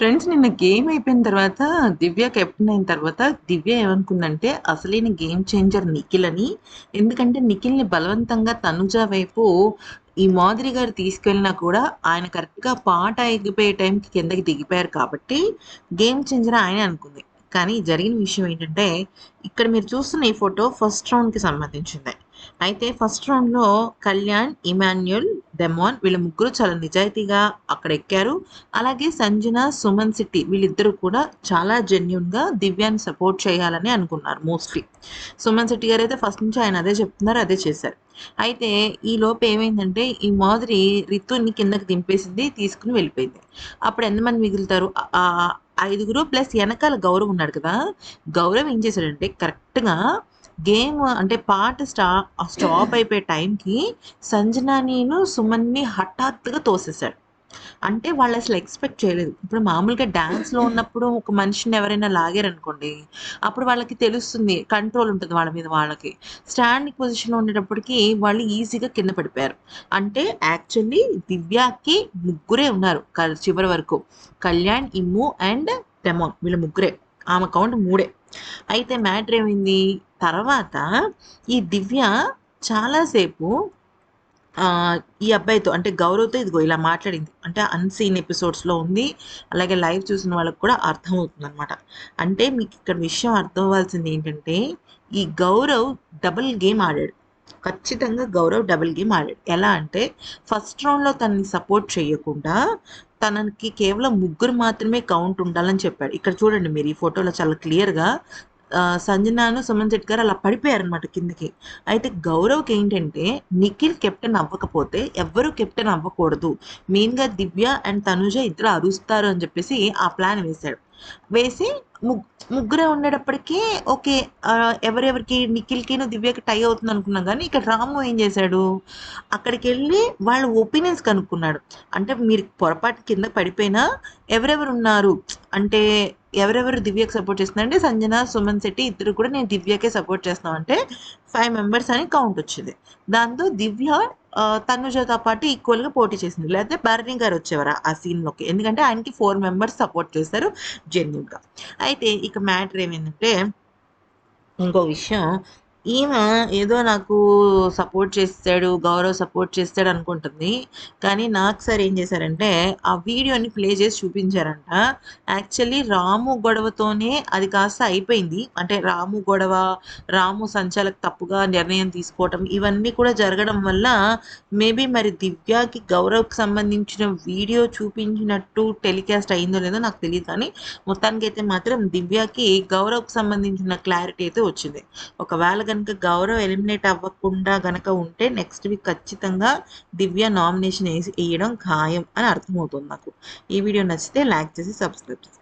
Friends నిన్న game అయిపోయిన తర్వాత దివ్య కెప్టెన్ అయిన తర్వాత దివ్య ఏమనుకుందంటే అసలైన గేమ్ చేంజర్ నిఖిల్ అని ఎందుకంటే నిఖిల్ని బలవంతంగా తనుజ వైపు ఈ మాదిరి గారు తీసుకెళ్ళినా కూడా ఆయన కరెక్ట్గా పాట ఎగిపోయే టైంకి కిందకి దిగిపోయారు కాబట్టి గేమ్ చేంజర్ ఆయన అనుకుంది. కానీ జరిగిన విషయం ఏంటంటే ఇక్కడ మీరు చూస్తున్న ఈ ఫోటో ఫస్ట్ రౌండ్కి సంబంధించింది. అయితే ఫస్ట్ రౌండ్లో కళ్యాణ్ ఇమాన్యుల్ డెమాన్ వీళ్ళ ముగ్గురు చాలా నిజాయితీగా అక్కడ ఎక్కారు. అలాగే సంజన సుమన్ సిట్టి వీళ్ళిద్దరూ కూడా చాలా జెన్యున్గా దివ్యాన్ని సపోర్ట్ చేయాలని అనుకున్నారు మోస్ట్లీ. సుమన్ సిట్టి గారు అయితే ఫస్ట్ నుంచి ఆయన అదే చెప్తున్నారు అదే చేశారు. అయితే ఈ లోపు ఏమైందంటే ఈ మాదిరి రితుని కిందకి దింపేసింది తీసుకుని వెళ్ళిపోయింది. అప్పుడు ఎంతమంది మిగులుతారు? ఐదుగురు ప్లస్ వెనకాల గౌరవ్ ఉన్నాడు కదా. గౌరవ్ ఏం చేశాడంటే కరెక్ట్గా గేమ్ అంటే పాట స్టా స్టాప్ అయిపోయే టైంకి సంజనానీను సుమన్ని హఠాత్తుగా తోసేశాడు. అంటే వాళ్ళు అసలు ఎక్స్పెక్ట్ చేయలేదు. ఇప్పుడు మామూలుగా డ్యాన్స్లో ఉన్నప్పుడు ఒక మనిషిని ఎవరైనా లాగారనుకోండి అప్పుడు వాళ్ళకి తెలుస్తుంది కంట్రోల్ ఉంటుంది వాళ్ళ మీద వాళ్ళకి. స్టాండింగ్ పొజిషన్లో ఉండేటప్పటికి వాళ్ళు ఈజీగా కింద పడిపోయారు. అంటే యాక్చువల్లీ దివ్యాకి ముగ్గురే ఉన్నారు క- చివరి వరకు. కళ్యాణ్ ఇమ్ము అండ్ డెమోన్ వీళ్ళ ముగ్గురే. ఆమె కౌంట్ మూడే. అయితే మ్యాటర్ ఏమైంది? తర్వాత ఈ దివ్య చాలాసేపు ఈ అబ్బాయితో అంటే గౌరవ్తో ఇదిగో ఇలా మాట్లాడింది. అంటే అన్సీన్ ఎపిసోడ్స్లో ఉంది. అలాగే లైవ్ చూసిన వాళ్ళకి కూడా అర్థమవుతుంది అనమాట అంటే మీకు ఇక్కడ విషయం అర్థం అవ్వాల్సింది ఏంటంటే ఈ గౌరవ్ డబుల్ గేమ్ ఆడాడు. ఖచ్చితంగా గౌరవ్ డబుల్ గేమ్ ఆడాడు. ఎలా అంటే ఫస్ట్ రౌండ్లో తనని సపోర్ట్ చేయకుండా తనకి కేవలం ముగ్గురు మాత్రమే కౌంట్ ఉండాలని చెప్పాడు. ఇక్కడ చూడండి మీరు ఈ ఫోటోలో చాలా క్లియర్గా సంజనాను సుమన్ శెట్టి గారు అలా పడిపోయారనమాట కిందకి. అయితే గౌరవ్కి ఏంటంటే నిఖిల్ కెప్టెన్ అవ్వకపోతే ఎవ్వరూ కెప్టెన్ అవ్వకూడదు. మెయిన్గా దివ్య అండ్ తనుజ ఇద్దరు అరుస్తారు అని చెప్పేసి ఆ ప్లాన్ వేశాడు. వేసి ముగ్గురే ఉండేటప్పటికీ ఓకే ఎవరెవరికి నిఖిల్కి దివ్యకి టై అవుతుంది అనుకున్నాం కానీ ఇక్కడ రాము ఏం చేశాడు? అక్కడికి వెళ్ళి వాళ్ళ ఒపీనియన్స్ కనుక్కున్నాడు. అంటే మీరు పొరపాటు కింద పడిపోయినా ఎవరెవరు ఉన్నారు అంటే ఎవరెవరు దివ్యకి సపోర్ట్ చేస్తున్నారంటే సంజన సుమన్ శెట్టి ఇద్దరు కూడా నేను దివ్యకే సపోర్ట్ చేస్తున్నాను అంటే ఫైవ్ మెంబర్స్ అని కౌంట్ వచ్చింది. దాంతో దివ్య తనుజతో పాటు ఈక్వల్గా పోటీ చేసింది లేకపోతే భరణి గారు వచ్చేవారు ఆ సీన్లోకి ఎందుకంటే ఆయనకి ఫోర్ మెంబర్స్ సపోర్ట్ చేస్తారు జెన్యున్గా అయితే ఇక మ్యాటర్ ఏమైందంటే ఇంకో విషయం ఈమె ఏదో నాకు సపోర్ట్ చేస్తాడు గౌరవ్ సపోర్ట్ చేస్తాడు అనుకుంటుంది. కానీ నాకు సార్ ఏం చేశారంటే ఆ వీడియోని ప్లే చేసి చూపించారంట. యాక్చువల్లీ రాము గొడవతోనే అది కాస్త అయిపోయింది. అంటే రాము గొడవ రాము సంచాలకు తప్పుగా నిర్ణయం తీసుకోవటం ఇవన్నీ కూడా జరగడం వల్ల మేబీ మరి దివ్యకి గౌరవ్కి సంబంధించిన వీడియో చూపించినట్టు టెలికాస్ట్ అయిందో లేదో నాకు తెలియదు కానీ మొత్తానికి అయితే మాత్రం దివ్యాకి గౌరవ్కి సంబంధించిన క్లారిటీ అయితే వచ్చింది. ఒకవేళ కనుక గౌరవ్ ఎలిమినేట్ అవ్వకుండా గనక ఉంటే నెక్స్ట్ వీక్ ఖచ్చితంగా దివ్య నామినేషన్ వేసి వేయడం ఖాయం అని అర్థమవుతుంది నాకు. ఈ వీడియో నచ్చితే లైక్ చేసి సబ్స్క్రైబ్ చేసి